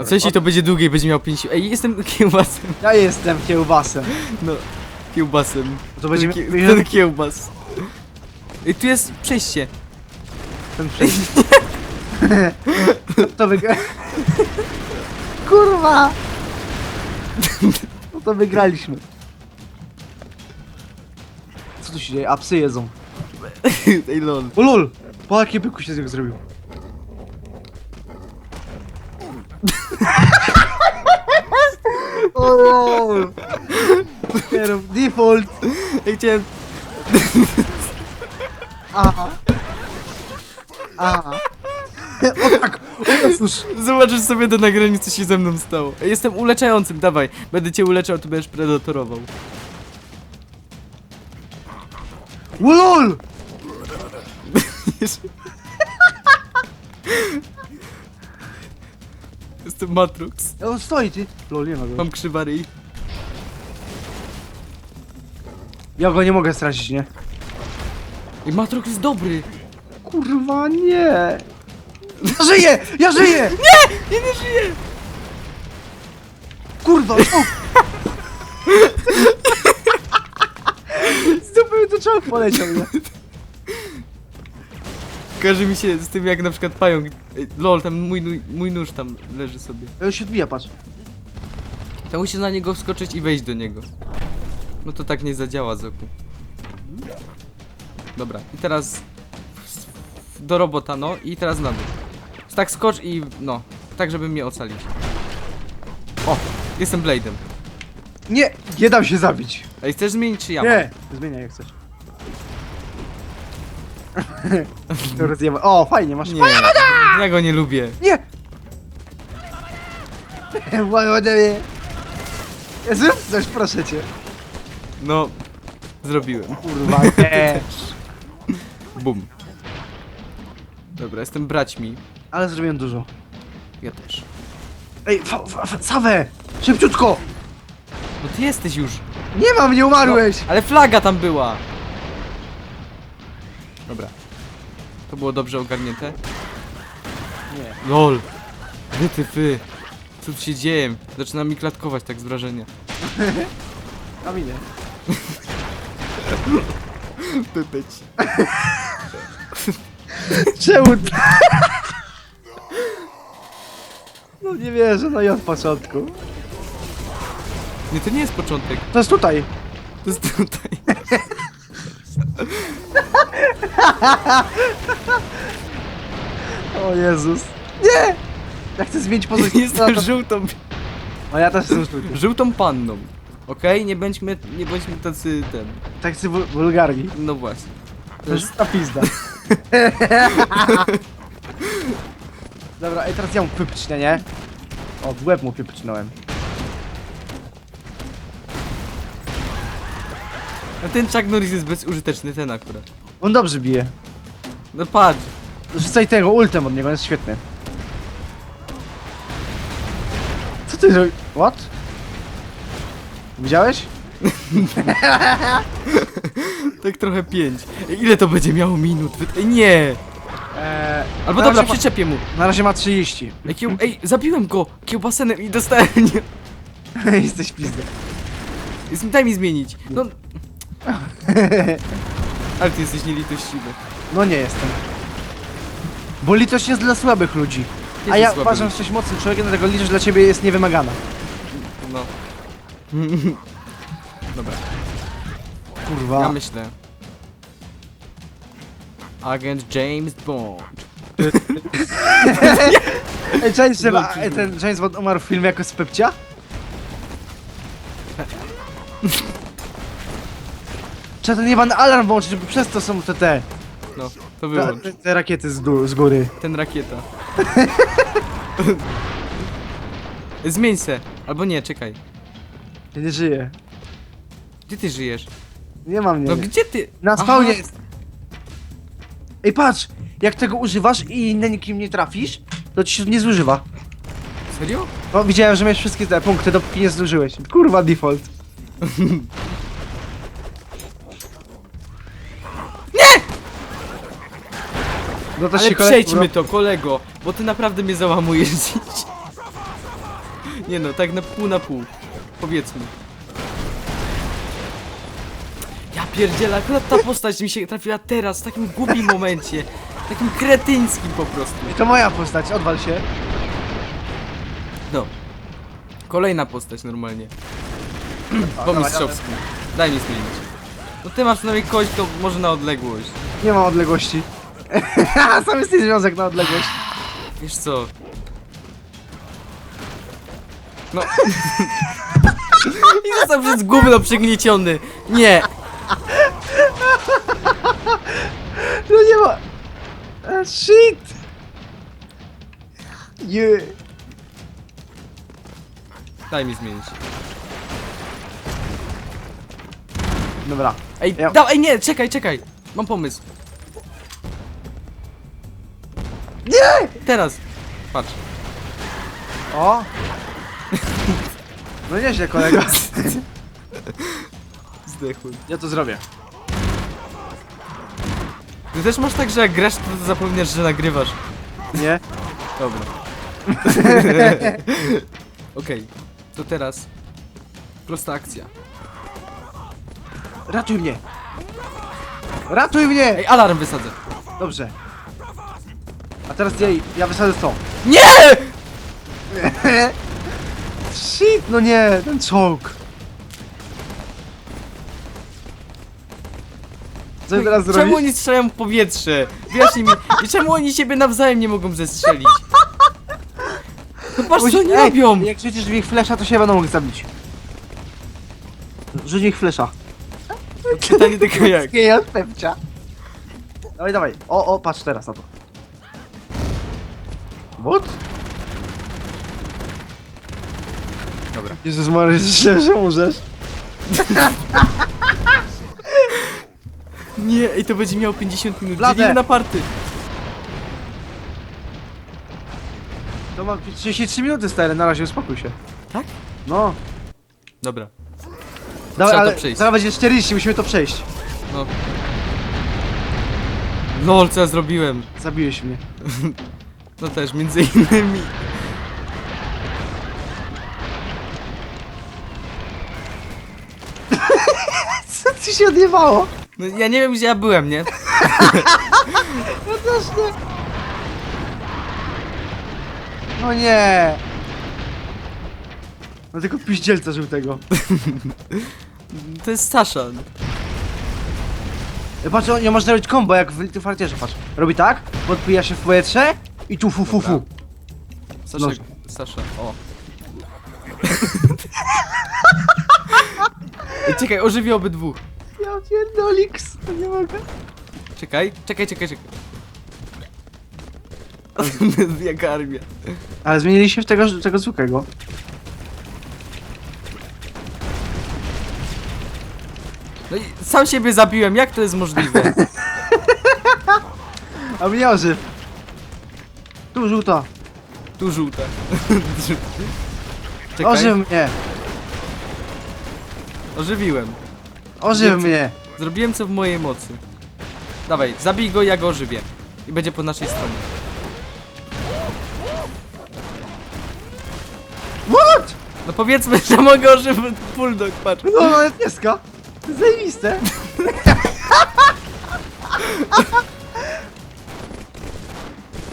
A co jeśli to będzie długie i będzie miał 5... Ej, jestem kiełbasem. Ja jestem kiełbasem. No, kiełbasem. To będzie Ten, kie- ten kiełbas. Ej, tu jest przejście. ten przejść. To wygra... Kurwa! No to wygraliśmy. Co tu się dzieje? A psy jedzą. Ej, lol. O lol! Po jakie byku się z niego zrobił? O lol! Nie rób, Default! Ej, chciałem... Aha. Aha. O tak! O Jezus! Zobaczysz sobie do nagrania, co się ze mną stało. Jestem uleczającym, dawaj. Będę cię uleczał, ty będziesz predatorował. O lol! Jestem Matrux. On stoi, ty! Lol, nie ma go. Mam krzywa ryj. Ja go nie mogę stracić, nie? Ej, Matrux jest dobry. Kurwa, nie! Ja żyję! Ja żyję! Ja nie żyję. Kurwa! O! Zupełnie do czego poleciał, nie? Kojarzy mi się z tym jak na przykład pająk. Ej, lol, tam mój, nu- mój nóż tam leży sobie. Ja już się odbija, patrz. To musisz na niego wskoczyć i wejść do niego. No to tak nie zadziała, Zoku. Dobra, i teraz w- w- do robota, no i teraz na dół. Tak skocz i no, tak żeby mnie ocalić. O, jestem Blade'em. Nie! Nie dam się zabić! Ej, chcesz zmienić czy ja? Nie! Zmieniaj jak chcesz. To rozjeba. O, fajnie, masz... Nie, ja go nie lubię. Nie! Ładnie. Zrób coś, proszę cię. No, zrobiłem. Kurwa, nie. Bum. Dobra, jestem braćmi. Ale zrobiłem dużo. Ja też. Ej, fa, fa, fa, Sawę! Szybciutko! No ty jesteś już. Nie mam, nie umarłeś! Ale flaga tam była! Dobra. To było dobrze ogarnięte. Nie. LOL! Wy ty fy! Co tu się dzieje? Zaczyna mi klatkować tak z wrażenia. Kamienie. Pypeć. Czemu? No nie wierzę, no i od początku. Nie, to nie jest początek. To jest tutaj. To jest tutaj. O Jezus. Nie! Ja chcę zmienić pozycję. Jestem żółtą, No ja też jestem żółty. żółtą panną. Okej? Nie bądźmy, nie bądźmy tacy ten. Tak chcę wul- wulgarni. No właśnie. To jest ta pizda. Dobra, i teraz ja mu pypcznę, nie? O, w łeb mu pypcznąłem. No ten Chuck Norris jest bezużyteczny, ten akurat. On dobrze bije. No patrz. Rzucaj tego ultem od niego, on jest świetny. Co ty zrobił? What? Widziałeś? Tak trochę pięć. Ej, Ile to będzie miało minut? Wy- Ej, nie! Eee, Albo dobra, razie ma- przyczepię mu. Na razie ma 30. Ej, kieł... Ej, zabiłem go kiełbasenem i dostałem nie. Jesteś pizdy. Jest- Daj mi zmienić. No. Ale ty jesteś nielitościwy. No nie jestem. Bo litość jest dla słabych ludzi. A Jesteś ja słaby. uważam, że jesteś mocnym człowiekiem, dlatego litość dla ciebie jest niewymagana. No. Dobra, Kurwa. ja myślę. Agent James Bond. Ej, James, No, ej, ten James Bond umarł w filmie jako spepcia? Trzeba ten jebany alarm włączyć, żeby przez to są te te, No, to te, wyłącz. te, te rakiety z, dół, z góry. Ten rakieta. Zmień se. Albo nie, czekaj. Ja nie żyję. Gdzie ty żyjesz? Nie mam mnie. No gdzie ty? Na Aha. spawnie jest. Ej, patrz! Jak tego używasz i na nikim nie trafisz, to ci się nie zużywa. Serio? No, widziałem, że miałeś wszystkie te punkty, dopóki nie zużyłeś. Kurwa, default. No to Ale się przejdźmy to, kolego, bo ty naprawdę mnie załamujesz dziś. Nie no, tak na pół na pół. Powiedzmy. Ja pierdzielę, akurat ta postać mi się trafiła teraz, w takim głupim momencie. Takim kretyńskim po prostu. I to moja postać, odwal się. No. Kolejna postać normalnie. Po mistrzowsku. Daj mi zmienić. No ty masz przynajmniej kość, to może na odległość. Nie ma odległości. Sam jesteś związek na odległość. Wiesz co? No. I został przez gówno przygnieciony. Nie. No nie ma... Ah, shit! Yeah. Daj mi zmienić. Dobra. Ej, Ja- dawaj, nie, czekaj, czekaj. Mam pomysł. Nie! Teraz. Patrz. O! No nieźle kolega. Zdechłem. Ja to zrobię. Ty też masz tak, że jak grasz, to zapominasz, że nagrywasz. Nie? Dobra. Okej, to teraz prosta akcja. Ratuj mnie! Ratuj mnie! Ej, alarm wysadzę. Dobrze. A teraz ja, ja wysadzę to. Nie! Shit, no nie, ten czołg. Co ja teraz Czemu zrobić? oni strzelają w powietrze? Wyjaśnij mi. I czemu oni siebie nawzajem nie mogą zestrzelić? No patrz co oni Ej, robią! Jak rzucisz w ich flesza, to się będą mogli zabić. Rzuć ich flesza. Pytanie tylko jak. Nie, od pepcia. Dawaj, dawaj. O, o, patrz teraz na to. What? Dobra. Jezus Maria, że, że możesz. Nie, i to będzie miało 50 minut. Bladę. Dzielimy na party. To ma 33 minuty stary, na razie uspokój się. Tak? No. Dobra, Dawaj, to ale przejść. zaraz będzie 40, musimy to przejść. no. Lol, co ja zrobiłem? Zabiłeś mnie. No też, między innymi. Co ci się odjebało? No ja nie wiem gdzie ja byłem, nie? Ja też nie. No nie. No tylko piździelca żółtego. To jest Sasha. Patrz, on- nie można robić combo jak w Little Fartierze, patrz. Robi tak, podpija się w powietrze i tu fu fu fu. Sasha, No. Sasha, o. Ej, czekaj, ożywię obydwu. Ja pierdolix, to nie mogę. Czekaj, czekaj, czekaj, czekaj. Jaka armia. Ale zmienili się w tego, tego zwykłego. No i sam siebie zabiłem, jak to jest możliwe? A mnie ożyw. Tu żółta. Tu żółte. Czekaj, Ożyw mnie. ożywiłem. Ożyw mnie. Zrobiłem co w mojej mocy. Dawaj, zabij go, ja go ożywię. I będzie po naszej stronie. What? No powiedzmy, że mogę ożywić bulldog, patrz. No, ale pieska. To jest Zajebiste.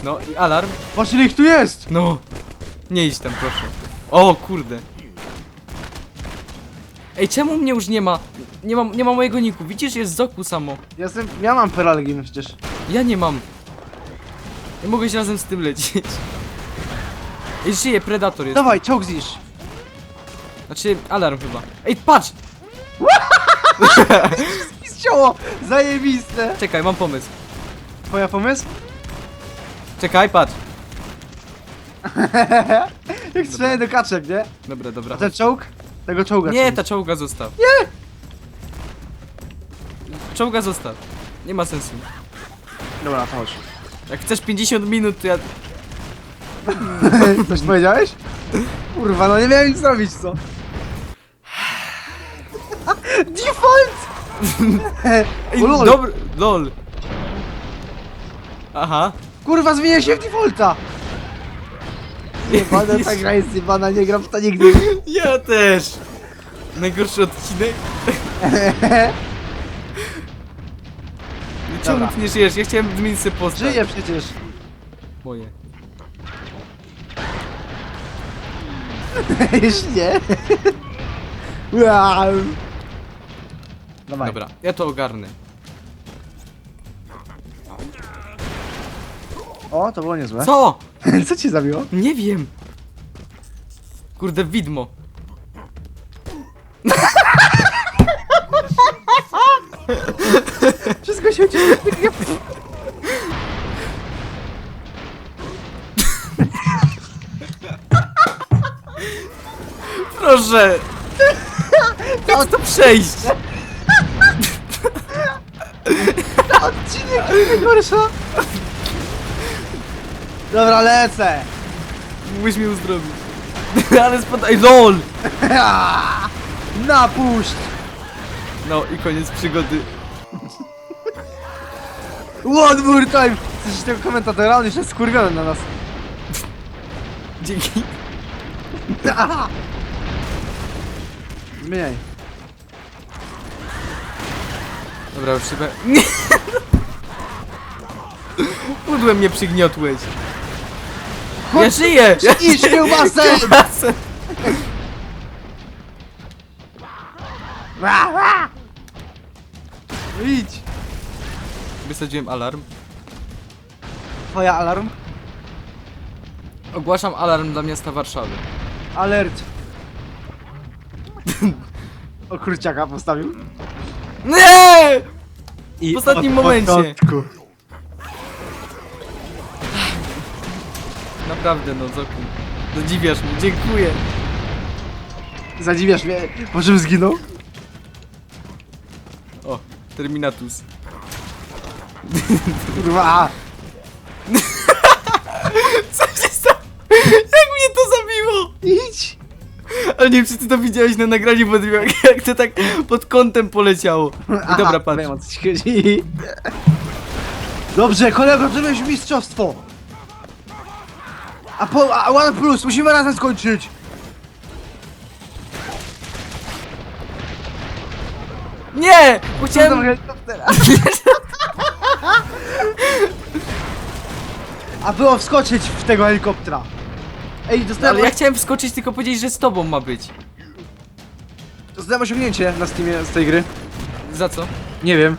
No i alarm. Patrz ile ich tu jest. No. Nie idź tam, proszę. O, kurde. Ej, czemu mnie już nie ma? Nie mam, nie ma mojego niku. Widzisz, jest Zoku samo. Ja, jestem, ja mam peralgin przecież. Ja nie mam. Nie mogę się razem z tym lecieć. Ej, żyje, Predator jest. Dawaj, czołg zniszcz. Znaczy, alarm chyba. Ej, patrz! Zciało. Zajebiste. Czekaj, mam pomysł. Twoja pomysł? Czekaj, patrz. Jak strzelę do kaczek, nie? Dobra, dobra. A ten czołg? Tego czołga. Nie, ta czołga zostaw. Nie! Czołga zostaw. Nie ma sensu. Dobra, to chodź. Jak chcesz 50 minut, to ja... Coś powiedziałeś? Kurwa, no nie miałem nic zrobić, co? Default! Ej, O, lol. dobry... LOL. Aha. Kurwa, zmienię się w defaulta! Jebana ta gra jest jebana, nie gram w to nigdy. Ja też! Najgorszy odcinek. Czemu Dobra. ty nie żyjesz? Ja chciałem wymienić sobie postać. Żyję przecież. Moje. Już nie. Wow. Dawaj. Dobra, ja to ogarnę. O, to było niezłe. Co? Co cię zabiło? Nie wiem. Kurde, widmo. Wszystko się ucieszy. Proszę! Jak to przejść? Odcinek najgorsza. Dobra, lecę. Mógłbyś mnie uzdrowić. Ale spadaj, LOL! Napuść. No i koniec przygody. One more time. Coś tego komentatora, on już jest skurwiony na nas. Dzięki. Mniej. Dobra, już. Nie! Pudłem mnie przygniotłeś. Ja żyję! Ja Idź, kiełbasę! Kiełbasę! Idź. Wysadziłem alarm. Twoja alarm? Ogłaszam alarm dla miasta Warszawy. Alert. O kurciaka postawił. Nie! I W ostatnim od momencie. początku. Naprawdę, no Zoku. Zadziwiasz mnie, dziękuję. Zadziwiasz mnie, po czym zginął? O, Terminatus. Kurwa. Co się stało? Jak mnie to zabiło? Idź. Ale nie wiem, czy ty to widziałeś na nagraniu, bo jak, jak to tak pod kątem poleciało. I dobra, patrz. Wiem o co ci chodzi. Dobrze, kolego, zrobiłeś mistrzostwo. A po, a One Plus, musimy razem skończyć. Nie! Chciałem... Chciałem... helikoptera. A było wskoczyć w tego helikoptera. Ej, dostałem, Ale ja chciałem wskoczyć, tylko powiedzieć, że z tobą ma być. dostałem osiągnięcie na Steamie z tej gry. Za co? Nie wiem.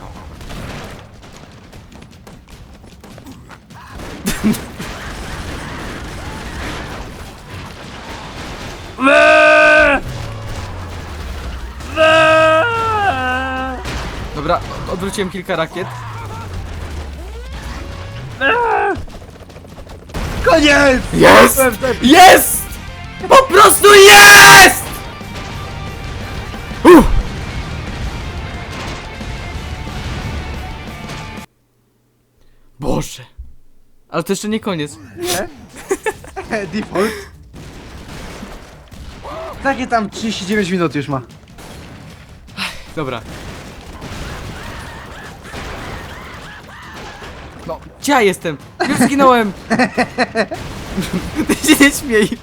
Odwróciłem kilka rakiet. Koniec! Jest! Jest! Po prostu jest! Uff. Boże. Ale to jeszcze nie koniec. Nie? Default. Takie tam 39 minut już ma. Dobra. Gdzie ja jestem? Już zginąłem! Ty się nie śmiej.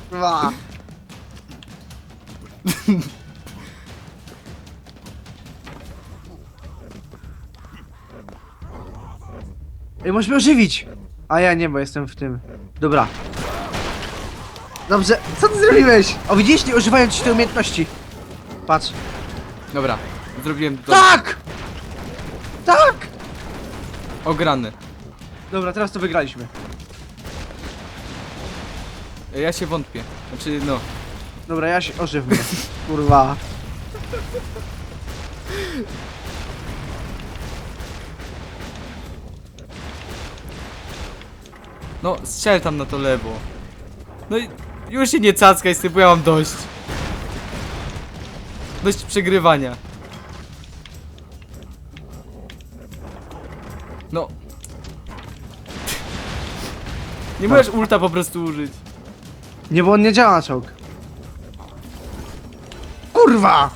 Ej, możesz mnie ożywić! A ja nie, bo jestem w tym. Dobra. Dobrze, co ty zrobiłeś? O widzisz, nie używają ci tej umiejętności. Patrz. Dobra, zrobiłem to. Tak! Tak! Ograny. Dobra, teraz to wygraliśmy. Ja się wątpię. Znaczy, no. Dobra, ja się ożyw mnie. Kurwa. No, strzel tam na to lewo. No i już się nie cackaj z tym, bo ja mam dość. Dość przegrywania. Nie możesz ulta po prostu użyć. Nie, bo on nie działa czołg. Kurwa!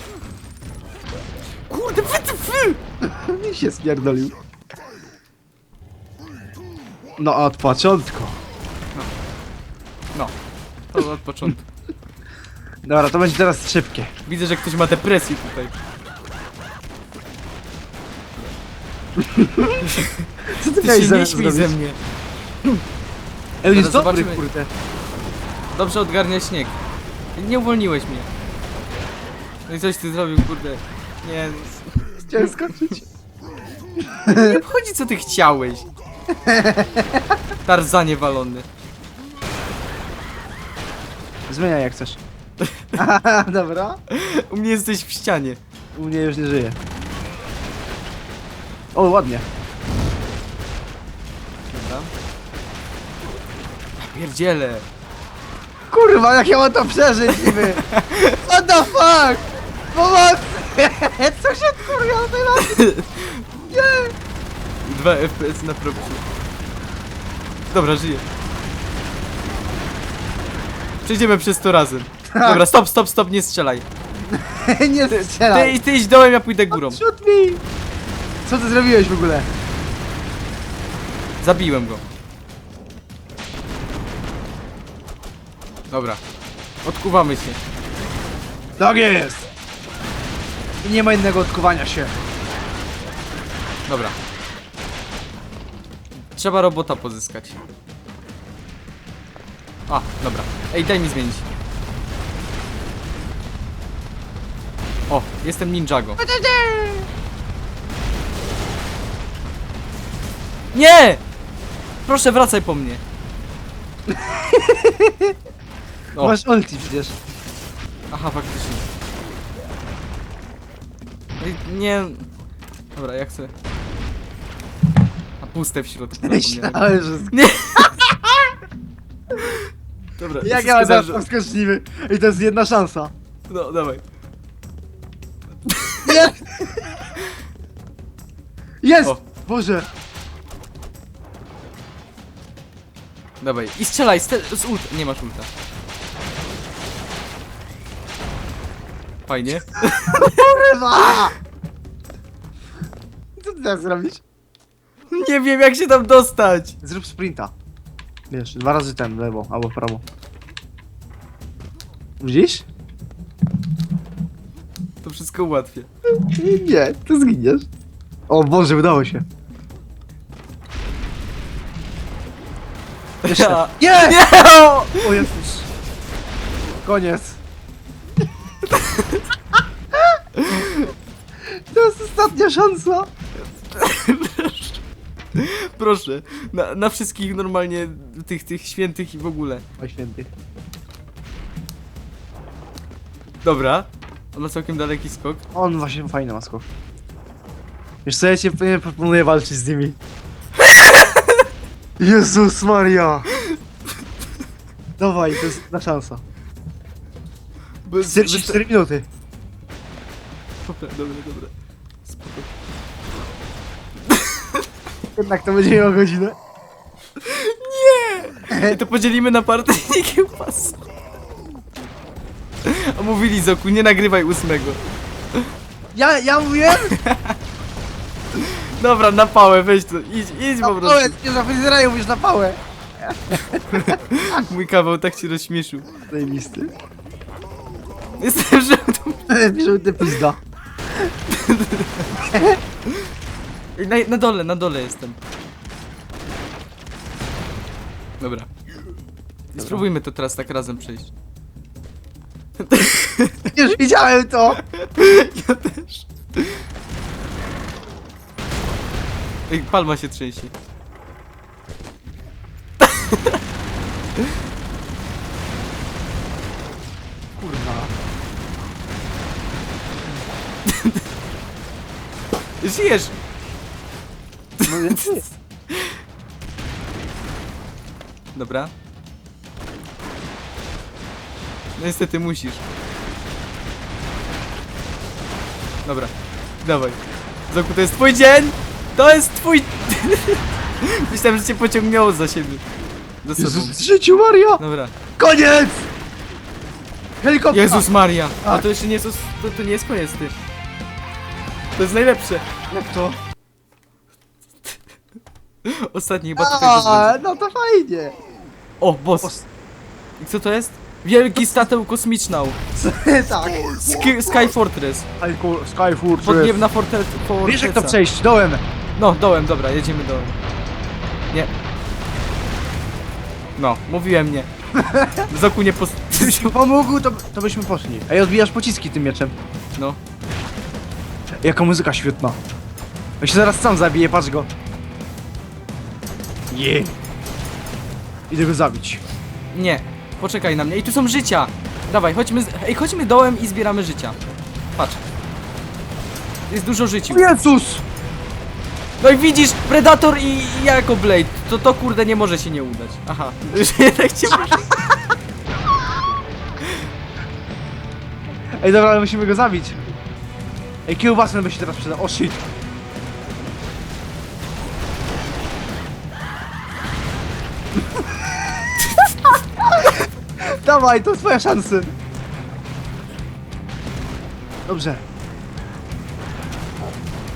Kurde, wytyfy! Mi się spierdolił. No od początku. No. Od, od początku. Dobra, to będzie teraz szybkie. Widzę, że ktoś ma depresję tutaj. Co ty Ty miałeś się nie śmiej ze zrobić? mnie. Ej, on jest Zaraz dobry, zobaczymy. kurde. Dobrze odgarnia śnieg. Nie uwolniłeś mnie. No i coś ty zrobił, kurde. Nie, Chciałem skoczyć. nie obchodzi co ty chciałeś. Tarzanie walony. Zmieniaj jak chcesz. Aha, dobra. U mnie jesteś w ścianie. U mnie już nie żyje. O, ładnie. Pierdziele. Kurwa, jak ja mam to przeżyć, niby? What the fuck? Pomocy! Co się kurwa teraz? Nie! 2 FPS na propsie. Dobra, żyję. Przejdziemy przez to razem. Dobra, stop, stop, stop, nie strzelaj. nie Ty, strzelaj! ty idź dołem, ja pójdę górą. Shoot me! Co ty zrobiłeś w ogóle? Zabiłem go. Dobra. Odkuwamy się. Tak jest! I nie ma innego odkuwania się. Dobra. Trzeba robota pozyskać. A, dobra. Ej, daj mi zmienić. O, jestem Ninjago. Nie! Proszę, wracaj po mnie. O. Masz ulti przecież. Aha, faktycznie. Nie... Dobra, jak chcę... A puste w środku, zapomniałem. Myślałem, że... Nie! Dobra, Jak ja wszystko zaraz tam I to jest jedna szansa. No, dawaj. Nie! Jest! O. Boże! Dawaj, i strzelaj, stel- z ult... Nie masz ulta. Fajnie. Kurwa! Co ty teraz zrobisz? Nie wiem jak się tam dostać. Zrób sprinta. Wiesz, dwa razy ten, w lewo albo w prawo. Widzisz? To wszystko ułatwię. Nie, to zginiesz. O Boże, udało się. Jeszcze. A- Nie! Nie! o! O Jezus. Koniec. To jest ostatnia szansa. Proszę. Na, na wszystkich normalnie tych, tych świętych i w ogóle. O święty. Dobra. On ma całkiem daleki skok. On właśnie fajny ma skok. Wiesz co, ja ci nie proponuję walczyć z nimi. Jezus Maria! Dawaj, to jest na szansa. Bez, 44 minuty. Dobra, dobra, dobra. Jednak to będzie miało godzinę. I to podzielimy na party i kiełbasę. A mówili Zoku, nie nagrywaj ósmego. Ja, ja mówiłem? Dobra, na pałę, weź to, idź, idź Na po prostu. pałę, nie za fryzjera mówisz na pałę. Mój kawał tak się rozśmieszył. Zajebisty. Jestem żółtą. Żółty pizda. Na, na dole, na dole jestem. Dobra. I Spróbujmy to teraz tak razem przejść. Już widziałem to. Ja też. Ej, palma się trzęsie. Kurwa. Żyjesz! No więc. Dobra. No niestety musisz. Dobra, dawaj. Zoku, to jest twój dzień! To jest twój... Myślałem, że cię pociągnęło za siebie. Do sobą. Jezus, życiu Maria! Dobra. Koniec! Helikopter! Jezus Maria! A Tak. to jeszcze nie jest... To, to nie jest koniec, ty. To jest najlepsze. Jak to? Ostatni chyba tutaj też A, będzie. no to fajnie. O, boss. I co to jest? Wielki statek kosmiczny. tak. Sk Sky Fortress. Skyfur, Podniebna forte forteca. Wiesz jak to przejść, dołem. No, dołem, dobra, jedziemy dołem. Nie. No, mówiłem nie. Zoku nie post... Gdybyś mi pomógł, to, to byśmy poszli. Ej, odbijasz pociski tym mieczem. No. Jaka muzyka świetna. On się zaraz sam zabije, patrz go. Je. Idę go zabić. Nie. Poczekaj na mnie. I tu są życia. Dawaj, chodźmy z... Ej, chodźmy dołem i zbieramy życia. Patrz. Jest dużo życiu. Jezus! No i widzisz, Predator i i ja jako Blade. To to kurde nie może się nie udać. Aha. Że jednak cię. Ej, dobra, ale musimy go zabić. Ej, kiełbasę by się teraz przydał. O shit. Dawaj, to twoja szansa. Dobrze.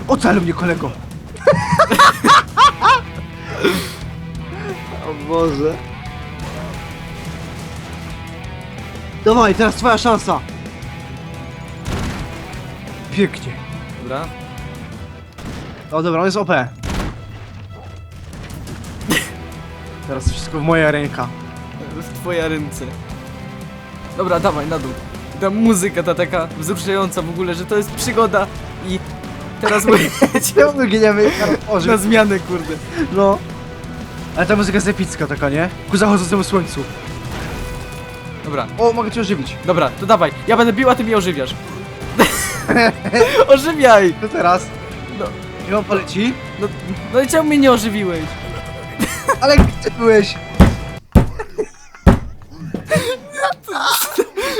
Ocal mnie, kolego. o Boże. Dawaj, teraz twoja szansa. Pięknie. Dobra. O dobra, on jest OP. Teraz wszystko w moja ręka. W twoje ręce. Dobra, dawaj, na dół. Ta muzyka ta taka wzruszająca w ogóle, że to jest przygoda i teraz będziemy Czemu my giniemy? na zmianę, kurde. No. Ale ta muzyka jest epicka taka, nie? Ku zachodzącemu słońcu. Dobra, O, mogę cię ożywić. dobra, to dawaj. Ja będę bił, a ty mnie ożywiasz. Ożywiaj! To teraz. No, I on poleci. no, no i czemu mnie nie ożywiłeś? Ale gdzie byłeś?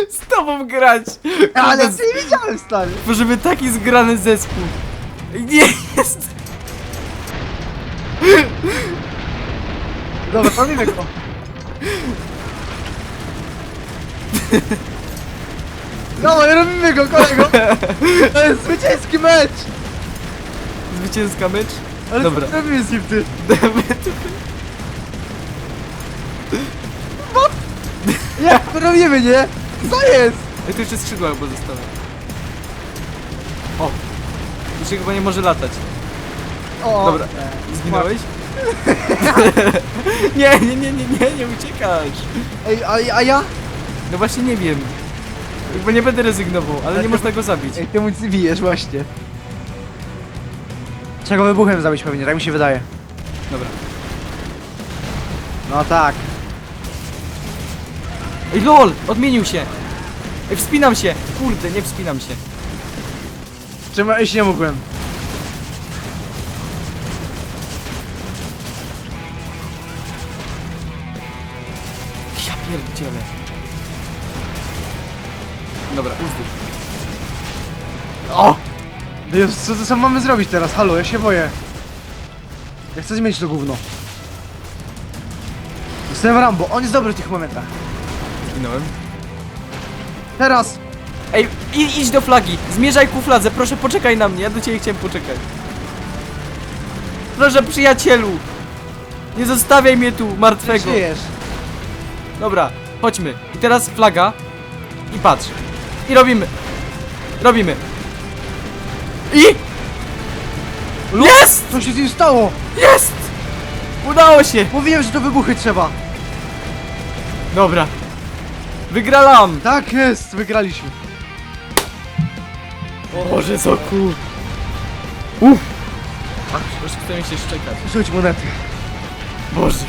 Z tobą grać! Ale ty nie widziałem, stary. Żeby taki zgrany zespół. Nie jest! Dobra, robimy go. Dawaj, robimy go, kolego. To jest zwycięski mecz. Zwycięska mecz? Ale Dobra. co robimy z nim, ty? Jak to robimy, nie? Co jest? Ej, tu jeszcze skrzydła chyba zostały. O! Już się chyba nie może latać. O, Dobra. Zginąłeś? nie, nie, nie, nie, nie, nie uciekasz. Ej, a, a ja? No właśnie nie wiem. Bo nie będę rezygnował, ale nie można go zabić. Ej, ty mu bijesz właśnie. Czego wybuchem zabić pewnie, tak mi się wydaje. Dobra. No tak. Ej, LOL! Odmienił się! Ej, wspinam się! Kurde, nie wspinam się. Czemu iść nie mogłem? Ja pierdzielę. Dobra, uzdrów. O! No Jezus, co, co mamy zrobić teraz? Halo, ja się boję. Ja chcę zmienić to gówno. Jestem Rambo, on jest dobry w tych momentach. Zginąłem. Teraz! Ej, i, idź do flagi! Zmierzaj ku fladze, proszę poczekaj na mnie, ja do ciebie chciałem poczekać. Proszę przyjacielu! Nie zostawiaj mnie tu, martwego. Żyjesz. Dobra, chodźmy. I teraz flaga. I patrz. I robimy. Robimy. I... Jest! Co się z nim stało? Jest! Udało się! Mówiłem, że to wybuchy trzeba. Dobra. Wygralam! Tak jest, wygraliśmy. O Boże, Zoku! Uff! Ach, już chce mi się szczekać. Rzuć monety. Boże.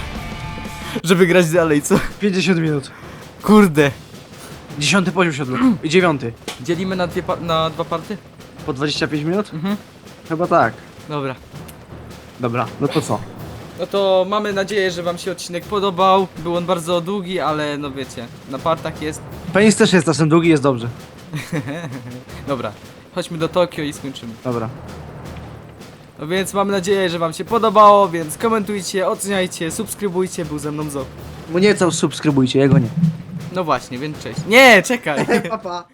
Żeby grać dalej, co? 50 minut. Kurde. Dziesiąty poziom siodlu. I dziewiąty. Dzielimy na, dwie na dwa party? Po 25 minut? Mhm. Chyba tak. Dobra. Dobra, no to co? No to mamy nadzieję, że wam się odcinek podobał. Był on bardzo długi, ale no wiecie, na partach jest. Penis też jest czasem długi, jest dobrze. Dobra, chodźmy do Tokio i skończymy. Dobra. No więc mam nadzieję, że wam się podobało, więc komentujcie, oceniajcie, subskrybujcie, był ze mną Zok. Mnie cały subskrybujcie, jego nie. No właśnie, więc cześć. Nie, czekaj! Papa.